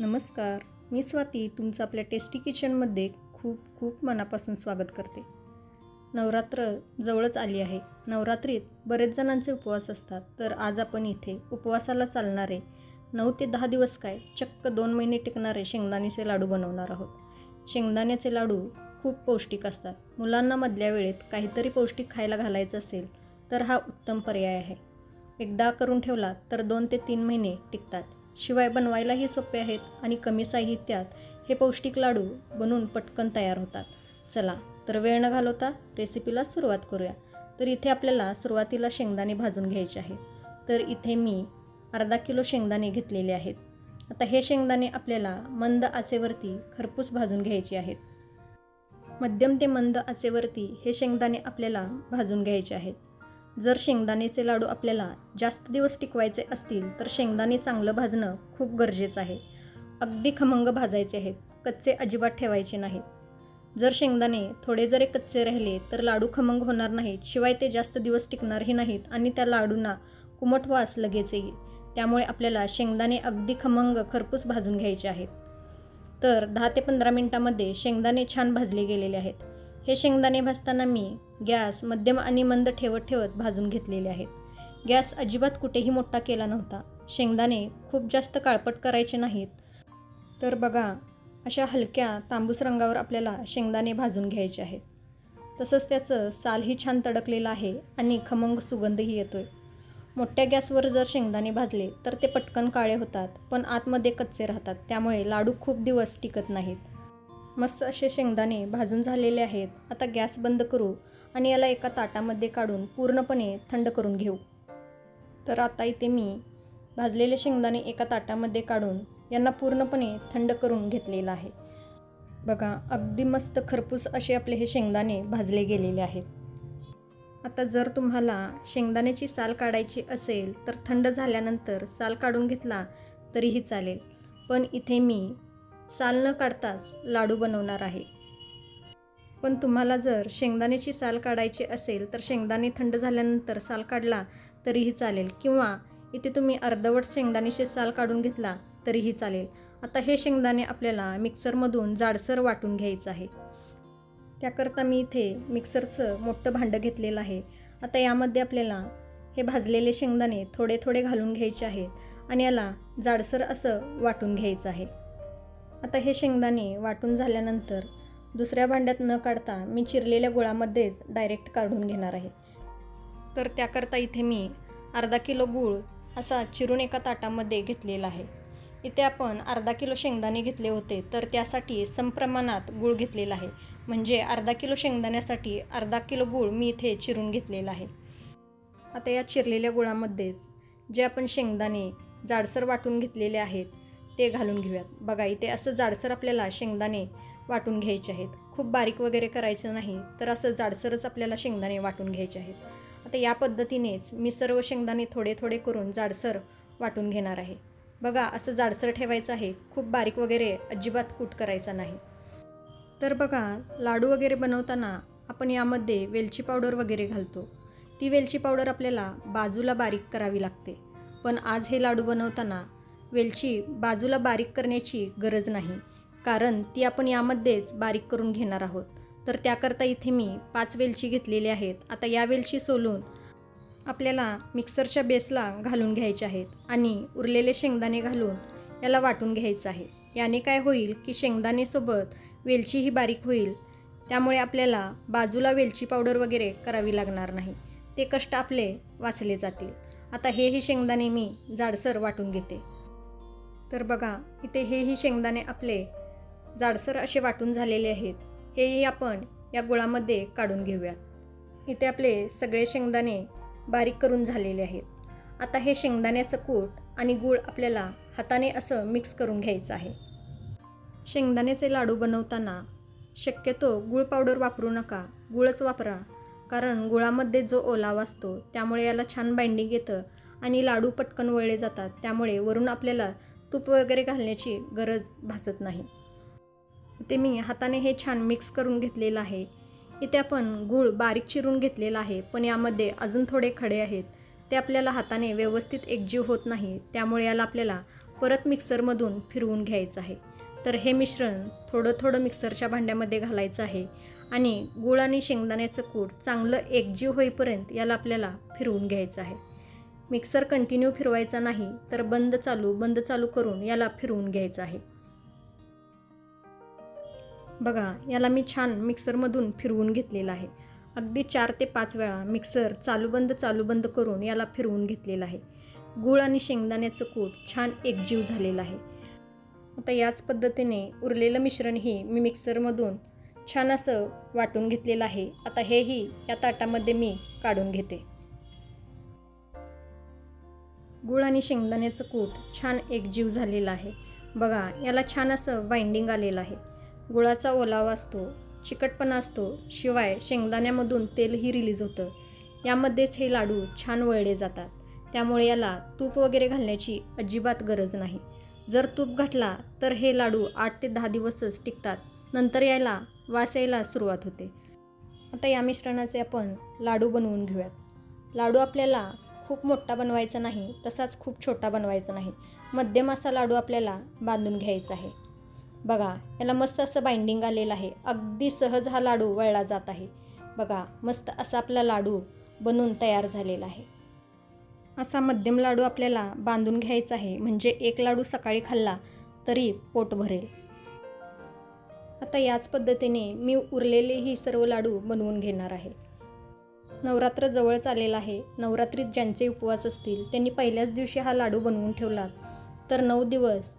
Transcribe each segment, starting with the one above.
नमस्कार मी स्वाती तुमचं आपल्या टेस्टी किचनमध्ये खूप खूप मनापासून स्वागत करते. नवरात्र जवळच आली आहे. नवरात्रीत बरेच जणांचे उपवास असतात. तर आज आपण इथे उपवासाला चालणारे नऊ ते दहा दिवस काय चक्क दोन महिने टिकणारे शेंगदाण्याचे लाडू बनवणार आहोत. शेंगदाण्याचे लाडू खूप पौष्टिक असतात. मुलांना मधल्या वेळेत काहीतरी पौष्टिक खायला घालायचं असेल तर हा उत्तम पर्याय आहे. एकदा करून ठेवला तर दोन ते तीन महिने टिकतात. शिवाय बनवायलाही सोपे आहेत आणि कमी साहित्यात हे पौष्टिक लाडू बनवून पटकन तयार होतात. चला तर वेळ न घालवता रेसिपीला सुरुवात करूया. तर इथे आपल्याला सुरुवातीला शेंगदाणे भाजून घ्यायचे आहे तर इथे मी अर्धा किलो शेंगदाणे घेतलेले आहेत. आता हे शेंगदाणे आपल्याला मंद आचेवरती खरपूस भाजून घ्यायचे आहेत. मध्यम ते मंद आचेवरती हे शेंगदाणे आपल्याला भाजून घ्यायचे आहेत. जर शेंगदाणेचे लाडू आपल्याला जास्त दिवस टिकवायचे असतील तर शेंगदाणे चांगलं भाजणं खूप गरजेचं आहे. अगदी खमंग भाजायचे आहेत कच्चे अजिबात ठेवायचे नाहीत. जर शेंगदाणे थोडे जरी कच्चे राहिले तर लाडू खमंग होणार नाहीत शिवाय ते जास्त दिवस टिकणारही नाहीत आणि त्या लाडूंना कुमट वास लगेच येईल त्यामुळे आपल्याला शेंगदाणे अगदी खमंग खरपूस भाजून घ्यायचे आहेत. तर दहा ते पंधरा मिनटामध्ये शेंगदाणे छान भाजले गेलेले आहेत. हे शेंगदाणे भाजताना मी गॅस मध्यम आणि मंद ठेवत ठेवत भाजून घेतलेले आहेत. गॅस अजिबात कुठेही मोठा केला नव्हता. शेंगदाणे खूप जास्त काळपट करायचे नाहीत. तर बघा अशा हलक्या तांबूस रंगावर आपल्याला शेंगदाणे भाजून घ्यायचे आहेत. तसंच त्याचं सालही छान तडकलेलं आहे आणि खमंग सुगंधही येतो आहे मोठ्या गॅसवर जर शेंगदाणे भाजले तर ते पटकन काळे होतात पण आतमध्ये कच्चे राहतात. त्यामुळे लाडू खूप दिवस टिकत नाहीत. मस्त असे शेंगदाणे भाजून झालेले आहेत. आता गॅस बंद करू आणि याला एका ताटामध्ये काढून पूर्णपणे थंड करून घेऊ. तर आता इथे मी भाजलेले शेंगदाणे एका ताटामध्ये काढून यांना पूर्णपणे थंड करून घेतलेलं आहे. बघा अगदी मस्त खरपूस असे आपले हे शेंगदाणे भाजले गेलेले आहेत. आता जर तुम्हाला शेंगदाण्याची साल काढायची असेल तर थंड झाल्यानंतर साल काढून घेतला तरीही चालेल. पण इथे मी साल न काढताच लाडू बनवणार आहे. पण तुम्हाला जर शेंगदाण्याची साल काढायची असेल तर शेंगदाणे थंड झाल्यानंतर साल काढला तरीही चालेल. किंवा इथे तुम्ही अर्धवट शेंगदाण्याची साल काढून घेतला तरीही चालेल. आता हे शेंगदाणे आपल्याला मिक्सरमधून जाडसर वाटून घ्यायचं आहे. त्याकरता मी इथे मिक्सरचं मोठं भांडं घेतलेलं आहे. आता यामध्ये आपल्याला हे भाजलेले शेंगदाणे थोडे थोडे घालून घ्यायचे आहेत आणि याला जाडसर असं वाटून घ्यायचं आहे. आता हे शेंगदाणे वाटून झाल्यानंतर दुसऱ्या भांड्यात न काढता मी चिरलेल्या गुळामध्येच डायरेक्ट काढून घेणार आहे. तर त्याकरता इथे मी अर्धा किलो गूळ असा चिरून एका ताटामध्ये घेतलेला आहे. इथे आपण अर्धा किलो शेंगदाणे घेतले होते तर त्यासाठी समप्रमाणात गूळ घेतलेला आहे. म्हणजे अर्धा किलो शेंगदाण्यासाठी अर्धा किलो गूळ मी इथे चिरून घेतलेला आहे. आता या चिरलेल्या गुळामध्येच जे आपण शेंगदाणे जाडसर वाटून घेतलेले आहेत ते घालून घेऊयात. बघा इथे असं जाडसर आपल्याला शेंगदाणे वाटून घ्यायचे आहेत. खूप बारीक वगैरे करायचं नाही तर असं जाडसरच आपल्याला शेंगदाणे वाटून घ्यायचे आहेत. आता या पद्धतीनेच मी सर्व शेंगदाणे थोडे थोडे करून जाडसर वाटून घेणार आहे. बघा असं जाडसर ठेवायचं आहे. खूप बारीक वगैरे अजिबात कूट करायचा नाही. तर बघा लाडू वगैरे बनवताना आपण यामध्ये वेलची पावडर वगैरे घालतो. ती वेलची पावडर आपल्याला बाजूला बारीक करावी लागते. पण आज हे लाडू बनवताना वेलची बाजूला बारीक करण्याची गरज नाही. कारण ती आपण यामध्येच बारीक करून घेणार आहोत. तर त्याकरता इथे मी पाच वेलची घेतलेली आहेत. आता या वेलची सोलून आपल्याला मिक्सरच्या बेसला घालून घ्यायचे आहेत आणि उरलेले शेंगदाणे घालून याला वाटून घ्यायचं आहे. याने काय होईल की शेंगदाणेसोबत वेलचीही बारीक होईल. त्यामुळे आपल्याला बाजूला वेलची पावडर वगैरे करावी लागणार नाही. ते कष्ट आपले वाचले जातील. आता हेही शेंगदाणे मी जाडसर वाटून घेते. तर बघा इथे हेही शेंगदाणे आपले जाडसर असे वाटून झालेले आहेत. हेही आपण या गुळामध्ये काढून घेऊया. इथे आपले सगळे शेंगदाणे बारीक करून झालेले आहेत. आता हे शेंगदाण्याचं कूट आणि गूळ आपल्याला हाताने असं मिक्स करून घ्यायचं आहे. शेंगदाण्याचे लाडू बनवताना शक्यतो गूळ पावडर वापरू नका. गूळच वापरा. कारण गुळामध्ये जो ओलावा असतो त्यामुळे याला छान बाइंडिंग येतं आणि लाडू पटकन वळले जातात. त्यामुळे वरून आपल्याला तूप वगैरे घालण्याची गरज भासत नाही. ते मी हाताने हे छान मिक्स करून घेतलेलं आहे. इथे आपण गूळ बारीक चिरून घेतलेला आहे पण यामध्ये अजून थोडे खडे आहेत. ते आपल्याला हाताने व्यवस्थित एकजीव होत नाही त्यामुळे याला आपल्याला परत मिक्सरमधून फिरवून घ्यायचं आहे. तर हे मिश्रण थोडं थोडं मिक्सरच्या भांड्यामध्ये घालायचं आहे आणि गूळ आणि शेंगदाण्याचं कूट चांगलं एकजीव होईपर्यंत याला आपल्याला फिरवून घ्यायचं आहे. मिक्सर कंटिन्यू फिरवायचा नाही तर बंद चालू बंद चालू करून याला फिरवून घ्यायचं आहे. बघा याला मी छान मिक्सरमधून फिरवून घेतलेलं आहे. अगदी चार ते पाच वेळा मिक्सर चालू बंद चालू बंद करून याला फिरवून घेतलेलं आहे. गूळ आणि शेंगदाण्याचं कूट छान एकजीव झालेलं आहे. आता याच पद्धतीने उरलेलं मिश्रणही मी मिक्सरमधून छान असं वाटून घेतलेलं आहे. आता हेही या ताटामध्ये मी काढून घेते. गूळ आणि शेंगदाण्याचं कूट छान एकजीव झालेलं आहे. बघा याला छान असं बाइंडिंग आलेलं आहे. गुळाचा ओलावा असतो चिकटपणा असतो शिवाय शेंगदाण्यामधून तेलही रिलीज होतं. यामध्येच हे लाडू छान वळले जातात. त्यामुळे याला तूप वगैरे घालण्याची अजिबात गरज नाही. जर तूप घातला तर हे लाडू आठ ते दहा दिवसच टिकतात. नंतर यायला वास यायला सुरुवात होते. आता या मिश्रणाचे आपण लाडू बनवून घेऊयात. लाडू आपल्याला खूप मोठा बनवायचा नाही तसाच खूप छोटा बनवायचा नाही. मध्यम असा लाडू आपल्याला बांधून घ्यायचा आहे. बघा याला मस्त असं बाइंडिंग आलेलं आहे. अगदी सहज हा लाडू वळला जात आहे. बघा मस्त असा आपला लाडू बनून तयार झालेला आहे. असा मध्यम लाडू आपल्याला बांधून घ्यायचा आहे म्हणजे एक लाडू सकाळी खाल्ला तरी पोट भरेल. आता याच पद्धतीने मी उरलेले ही सर्व लाडू बनवून घेणार आहे. नवरात्र जवळच आलेला आहे. नवरात्रीत ज्यांचे उपवास असतील त्यांनी पहिल्याच दिवशी हा लाडू बनवून ठेवलात तर नऊ दिवस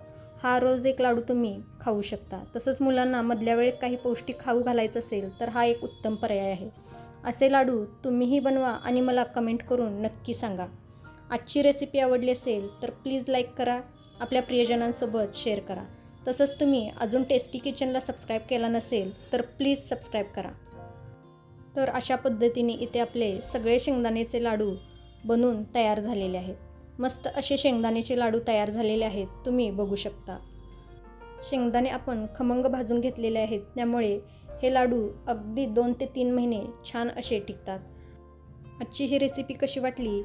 हा रोज एक लाडू तुम्ही खाऊ शकता. तसंच मुलांना मधल्या वेळेत काही पौष्टिक खाऊ घालायचं असेल तर हा एक उत्तम पर्याय आहे. असे लाडू तुम्हीही बनवा आणि मला कमेंट करून नक्की सांगा. आजची रेसिपी आवडली असेल तर प्लीज लाईक करा. आपल्या प्रियजनांसोबत शेअर करा. तसंच तुम्ही अजून टेस्टी किचनला सबस्क्राईब केला नसेल तर प्लीज सबस्क्राईब करा. तर अशा पद्धतीने इथे आपले सगळे शेंगदाण्याचे लाडू बनून तयार झालेले आहेत. मस्त असे शेंगदाण्याचे लाडू तयार झालेले आहेत. तुम्ही बघू शकता. शेंगदाणे आपण खमंग भाजून घेतलेले आहेत. त्यामुळे हे लाडू अगदी दोन ते तीन महिने छान असे टिकतात. आजची ही रेसिपी कशी वाटली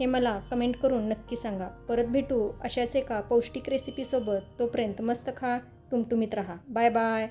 हे मला कमेंट करून नक्की सांगा. परत भेटू अशाच एका पौष्टिक रेसिपीसोबत तोपर्यंत मस्त खा टुमटुमीत राहा. Bye bye